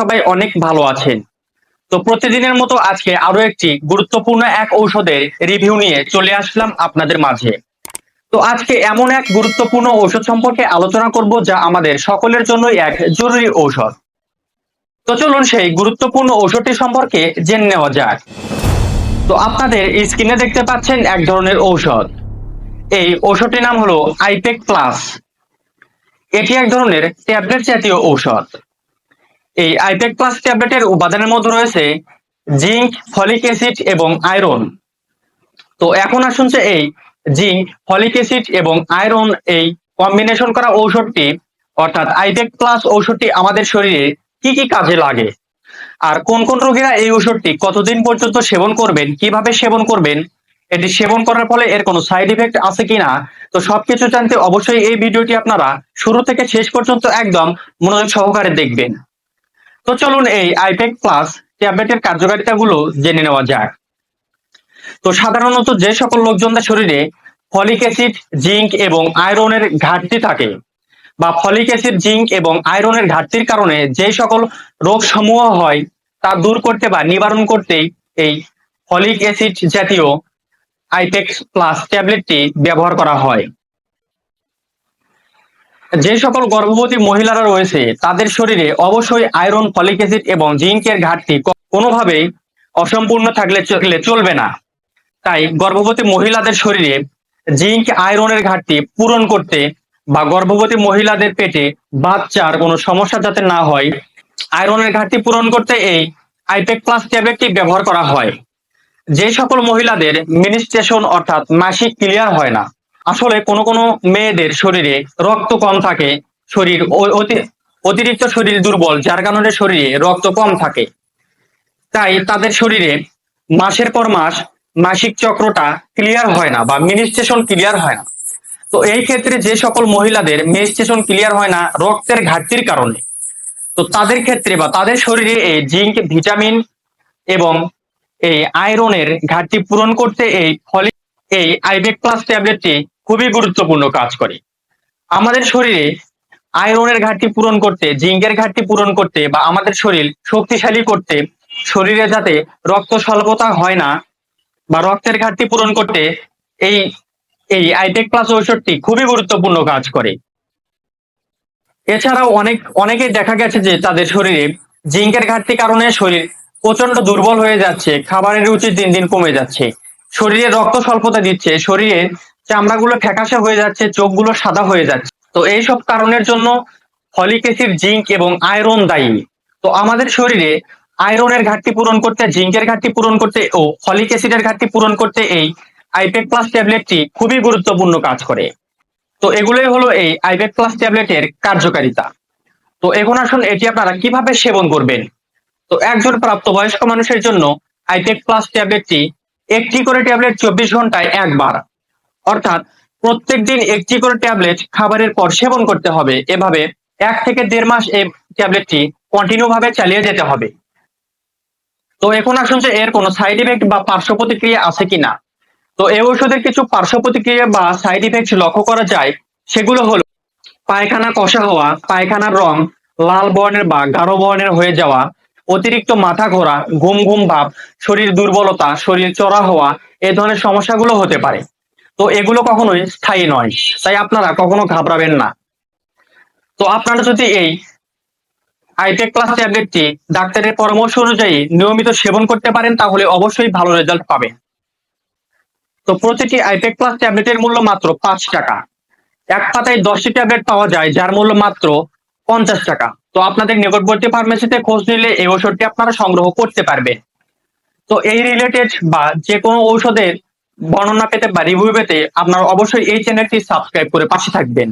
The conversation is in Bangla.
সবাই অনেক ভালো আছেন। তো প্রতিদিনের মতো আজকে আরও একটি গুরুত্বপূর্ণ এক ঔষধের রিভিউ নিয়ে চলে আসলাম আপনাদের মাঝে। তো আজকে এমন এক গুরুত্বপূর্ণ ঔষধ সম্পর্কে আলোচনা করব যা আমাদের সকলের জন্য এক জরুরি ঔষধ। তো চলুন সেই গুরুত্বপূর্ণ ঔষধটি সম্পর্কে জেনে নেওয়া যাক। তো আপনাদের স্ক্রিনে দেখতে পাচ্ছেন এক ধরনের ঔষধ। এই ঔষধটির নাম হলো আইপেক প্লাস। এটি এক ধরনের ট্যাবলেট জাতীয় ঔষধ। এই আইপেক প্লাস ট্যাবলেটের উপাদানের মধ্যে রয়েছে জিঙ্ক ফলিক অ্যাসিড এবং আয়রন তো এখন আসুন যে এই জিঙ্ক ফলিক অ্যাসিড এবং আয়রন এই কম্বিনেশন করা ঔষধটি, অর্থাৎ আইপেক প্লাস ঔষধটি আমাদের শরীরে কি কি কাজে লাগে? আর কোন কোন রোগীরা এই ওষুধটি কতদিন পর্যন্ত সেবন করবেন, কীভাবে সেবন করবেন, এটি সেবন করার ফলে এর কোনো সাইড ইফেক্ট আছে কিনা? তো সবকিছু জানতে অবশ্যই এই ভিডিওটি আপনারা শুরু থেকে শেষ পর্যন্ত একদম মনোযোগ সহকারে দেখবেন। তো চলুন এই আইপেক প্লাস ট্যাবলেটের কার্যকারিতাগুলো জেনে নেওয়া যাক। তো সাধারণত যে সকল লোকজনদের শরীরে ফলিক অ্যাসিড, জিঙ্ক এবং আয়রনের ঘাটতি থাকে বা ফলিক অ্যাসিড, জিঙ্ক এবং আয়রনের ঘাটতির কারণে যে সকল রোগ সমূহ হয় তা দূর করতে বা নিবারণ করতে এই ফলিক অ্যাসিড জাতীয় আইপেক্স প্লাস ট্যাবলেটটি ব্যবহার করা হয়। যে সকল গর্ভবতী মহিলারা রয়েছে, তাদের শরীরে অবশ্যই আয়রন ফলিক অ্যাসিড এবং জিঙ্কের ঘাটতি কোনোভাবেই অসম্পূর্ণ থাকলে চলবে না। তাই গর্ভবতী মহিলাদের শরীরে জিঙ্ক আয়রনের ঘাটতি পূরণ করতে বা গর্ভবতী মহিলাদের পেটে বাচ্চার কোনো সমস্যা যাতে না হয় আয়রনের ঘাটতি পূরণ করতে এই আইপেক প্লাস ট্যাবলেটটি ব্যবহার করা হয়। যে সকল মহিলাদের মিনিস্ট্রেশন অর্থাৎ মাসিক ক্লিয়ার হয় না আসলে কোনো কোনো মেয়েদের শরীরে রক্ত কম থাকে, শরীর অতি- অতিরিক্ত শরীর দুর্বল, যার কারণে শরীরে রক্ত কম থাকে। তাই তাদের শরীরে মাসের পর মাস মাসিক চক্রটা ক্লিয়ার হয় না বা মিনিস্ট্রেশন ক্লিয়ার হয় না। তো এই ক্ষেত্রে যে সকল মহিলাদের মেনস্ট্রেশন ক্লিয়ার হয় না রক্তের ঘাটতির কারণে। তো তাদের ক্ষেত্রে বা তাদের শরীরে এই জিঙ্ক, ভিটামিন এবং এই আয়রনের ঘাটতি পূরণ করতে এই ফলিক এই আইবেক প্লাস ট্যাবলেটটি খুবই গুরুত্বপূর্ণ কাজ করে। আমাদের শরীরে আয়রনের ঘাটতি পূরণ করতে, জিঙ্কের ঘাটতি পূরণ করতে বা আমাদের শরীর শক্তিশালী করতে, শরীরে যাতে রক্ত স্বল্পতা হয় না বা রক্তের ঘাটতি পূরণ করতে এই এই আইটেক প্লাস ঔষধটি খুবই গুরুত্বপূর্ণ কাজ করে। এছাড়াও অনেক, অনেকে দেখা গেছে যে তাদের শরীরে জিঙ্কের ঘাটতি কারণে শরীর প্রচণ্ড দুর্বল হয়ে যাচ্ছে, খাবারের রুচি দিন দিন কমে যাচ্ছে, শরীরে রক্ত স্বল্পতা দিচ্ছে, শরীরে চামড়াগুলো ফ্যাকাশে হয়ে যাচ্ছে, চোখগুলো সাদা হয়ে যাচ্ছে। তো এই সব কারণের জন্য ফলিক অ্যাসিড, জিঙ্ক এবং আয়রন দায়ী। তো আমাদের শরীরে আয়রনের ঘাটতি পূরণ করতে, জিঙ্কের ঘাটতি পূরণ করতে ও ফলিক অ্যাসিডের ঘাটতি পূরণ করতে এই আইপেক প্লাস ট্যাবলেটটি খুবই গুরুত্বপূর্ণ কাজ করে। তো এগুলোই হলো এই আইপেক প্লাস ট্যাবলেটের কার্যকারিতা। তো এখন আসুন, এটি আপনারা কীভাবে সেবন করবেন? তো একজন প্রাপ্তবয়স্ক মানুষের জন্য আইপেক প্লাস ট্যাবলেটটি একটি করে ট্যাবলেট চব্বিশ ঘন্টায় একবার। অর্থাৎ প্রত্যেক দিন একটি করে ট্যাবলেট খাবারের পর সেবন করতে হবে। এভাবে এক থেকে দেড় মাস এই ট্যাবলেটটি কন্টিনিউ ভাবে চালিয়ে যেতে হবে। তো এখন আসুন যে এর কোনো সাইড ইফেক্ট বা পার্শ্ব প্রতিক্রিয়া আছে কিনা। তো এই ওষুধের কিছু পার্শ্ব প্রতিক্রিয়া বা সাইড ইফেক্ট লক্ষ্য করা যায়। সেগুলো হলো পায়খানা কষা হওয়া, পায়খানার রং লাল বর্ণের বা গাঢ় বর্ণের হয়ে যাওয়া, অতিরিক্ত মাথা ঘোরা, ঘুম ঘুম ভাব, শরীর দুর্বলতা, শরীর চড়া হওয়া, এ ধরনের সমস্যাগুলো হতে পারে। তো এগুলো কখনোই স্থায়ী নয়। তাই আপনারা কখনো ঘাবড়াবেন না। তো আপনারা যদি এই আইটেক প্লাস ট্যাবলেটটি ডাক্তারের পরামর্শ অনুযায়ী নিয়মিত সেবন করতে পারেন, তাহলে অবশ্যই ভালো রেজাল্ট পাবেন। তো প্রতিটি আইটেক প্লাস ট্যাবলেটের মূল্য মাত্র পাঁচ টাকা। এক পাতায় দশটি ট্যাবলেট পাওয়া যায়, যার মূল্য মাত্র পঞ্চাশ টাকা। তো আপনাদের নিকটবর্তী ফার্মেসিতে খোঁজ নিলে এই ঔষধটি আপনারা সংগ্রহ করতে পারবেন। তো এই রিলেটেড বা যে কোনো ঔষধের বর্ণনা পেতে বা রিভিউ পেতে আপনারা অবশ্যই এই চ্যানেলটি সাবস্ক্রাইব করে পাশে থাকবেন।